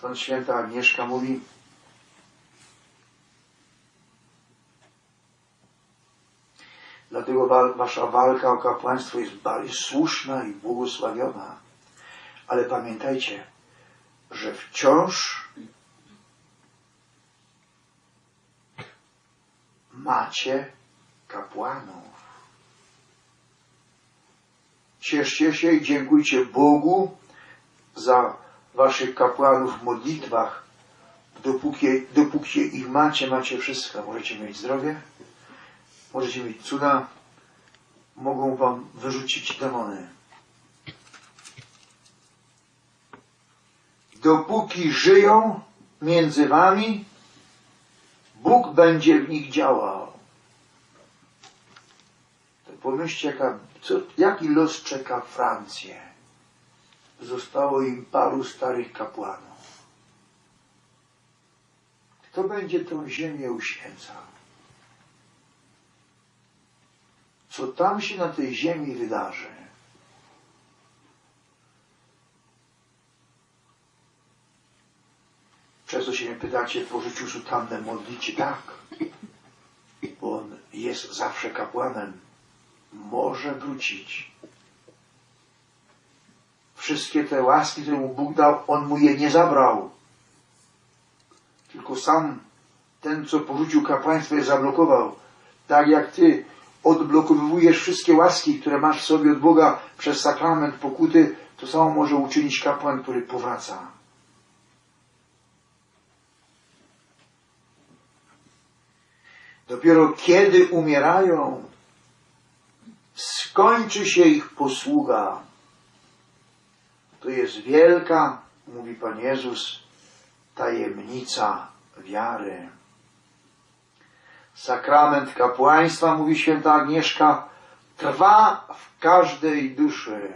Stąd święta Agnieszka mówi, Dlatego wasza walka o kapłaństwo jest bardzo słuszna i błogosławiona. Ale pamiętajcie, że wciąż macie kapłanów. Cieszcie się i dziękujcie Bogu za waszych kapłanów w modlitwach. Dopóki, dopóki ich macie, macie wszystko. Możecie mieć zdrowie, możecie mieć cuda, mogą wam wyrzucić demony. Dopóki żyją między wami, Bóg będzie w nich działał. To pomyślcie, jaka, co, jaki los czeka Francję. Zostało im paru starych kapłanów. Kto będzie tą ziemię uświęcał? Co tam się na tej ziemi wydarzy? Często się mnie pytacie po życiu sutannę modlicie tak, bo on jest zawsze kapłanem. Może wrócić. Wszystkie te łaski, które mu Bóg dał, on mu je nie zabrał. Tylko sam ten, co porzucił kapłaństwo, je zablokował. Tak jak ty odblokowujesz wszystkie łaski, które masz w sobie od Boga przez sakrament pokuty, to samo może uczynić kapłan, który powraca. Dopiero kiedy umierają, skończy się ich posługa. To jest wielka, mówi Pan Jezus, tajemnica wiary. Sakrament kapłaństwa, mówi święta Agnieszka, trwa w każdej duszy.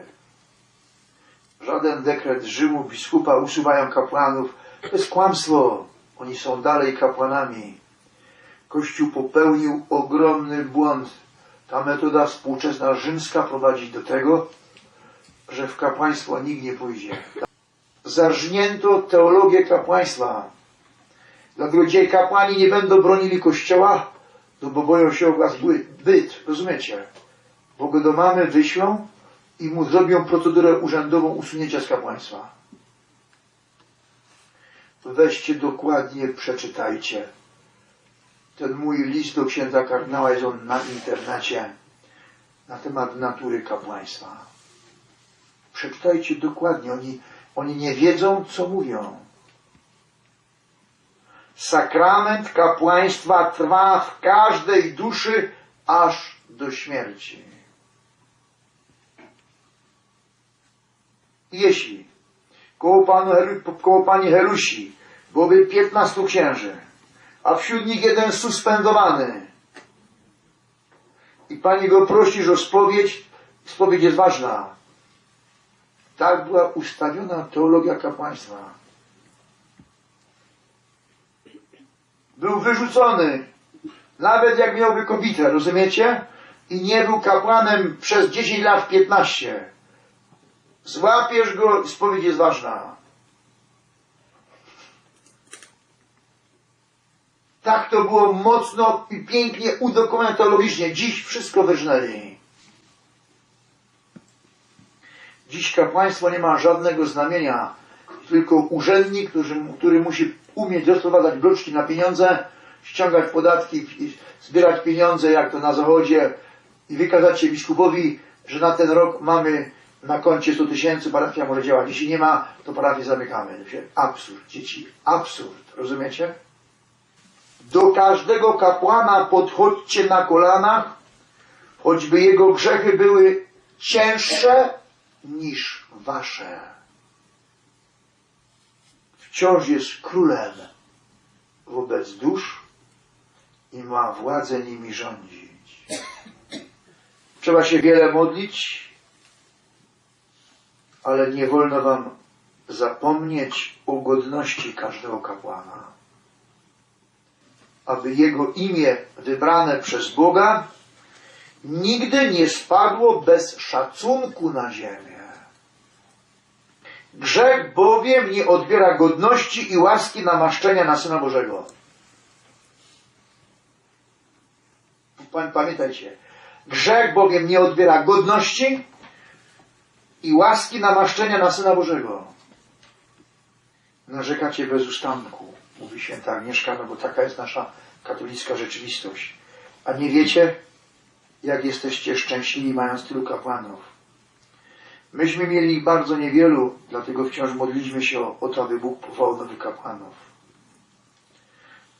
Żaden dekret Rzymu, biskupa usuwają kapłanów. To jest kłamstwo. Oni są dalej kapłanami. Kościół popełnił ogromny błąd. Ta metoda współczesna rzymska prowadzi do tego, że w kapłaństwo nikt nie pójdzie. Zarżnięto teologię kapłaństwa. Dlatego dzisiaj kapłani nie będą bronili kościoła, no bo boją się o was by- byt. Rozumiecie? Bo go do mamy wyślą i mu zrobią procedurę urzędową usunięcia z kapłaństwa. Weźcie dokładnie, przeczytajcie. Ten mój list do księdza kardynała jest on na internecie na temat natury kapłaństwa. Przeczytajcie dokładnie. Oni, oni nie wiedzą, co mówią. Sakrament kapłaństwa trwa w każdej duszy aż do śmierci. Jeśli koło, panu, koło pani Herusi byłoby 15 księży, a wśród nich jeden suspendowany i pani go prosisz o spowiedź, spowiedź jest ważna. Tak była ustawiona teologia kapłaństwa. Był wyrzucony, nawet jak miałby kobietę, rozumiecie? I nie był kapłanem przez 10 lat, 15. Złapiesz go, spowiedź jest ważna. Tak to było mocno i pięknie udokumentologicznie. Dziś wszystko wyrżnęli. Dziś kapłaństwo nie ma żadnego znamienia, tylko urzędnik, który, który musi umieć rozprowadzać bloczki na pieniądze, ściągać podatki, zbierać pieniądze, jak to na zachodzie, i wykazać się biskupowi, że na ten rok mamy na koncie 100 tysięcy, parafia może działać. Jeśli nie ma, to parafię zamykamy. Absurd, dzieci, absurd. Rozumiecie? Do każdego kapłana podchodźcie na kolanach, choćby jego grzechy były cięższe niż wasze. Wciąż jest królem wobec dusz i ma władzę nimi rządzić. Trzeba się wiele modlić, ale nie wolno wam zapomnieć o godności każdego kapłana aby jego imię wybrane przez Boga nigdy nie spadło bez szacunku na ziemię. Grzech bowiem nie odbiera godności i łaski namaszczenia na Syna Bożego. Pamiętajcie, grzech bowiem nie odbiera godności i łaski namaszczenia na Syna Bożego. Narzekacie bez ustanku, mówi święta Agnieszka, no bo taka jest nasza katolicka rzeczywistość. A nie wiecie, jak jesteście szczęśliwi mając tylu kapłanów. Myśmy mieli ich bardzo niewielu, dlatego wciąż modliliśmy się o, o to, aby Bóg powołał nowych kapłanów.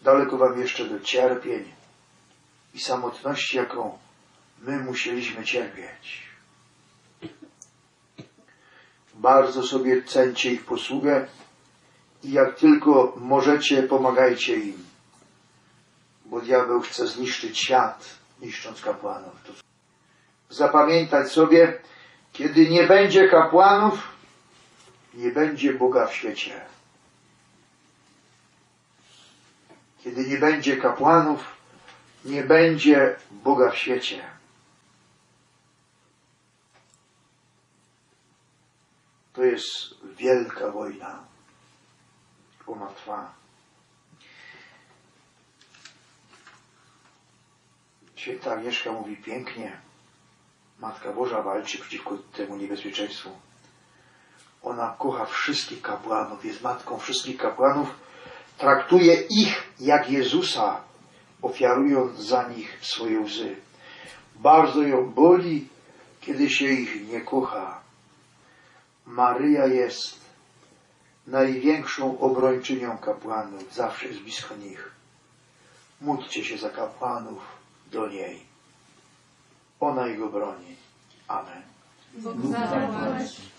Daleko wam jeszcze do cierpień i samotności, jaką my musieliśmy cierpieć. Bardzo sobie cencie ich posługę i jak tylko możecie, pomagajcie im. Bo diabeł chce zniszczyć świat, niszcząc kapłanów. Zapamiętać sobie, kiedy nie będzie kapłanów, nie będzie Boga w świecie. Kiedy nie będzie kapłanów, nie będzie Boga w świecie. To jest wielka wojna. Ona trwa. Święta Agnieszka mówi pięknie. Matka Boża walczy przeciwko temu niebezpieczeństwu. Ona kocha wszystkich kapłanów, jest matką wszystkich kapłanów, traktuje ich jak Jezusa, ofiarując za nich swoje łzy. Bardzo ją boli, kiedy się ich nie kocha. Maryja jest największą obrończynią kapłanów, zawsze jest blisko nich. Módlcie się za kapłanów do niej. Ona ich obroni. Amen. Bóg.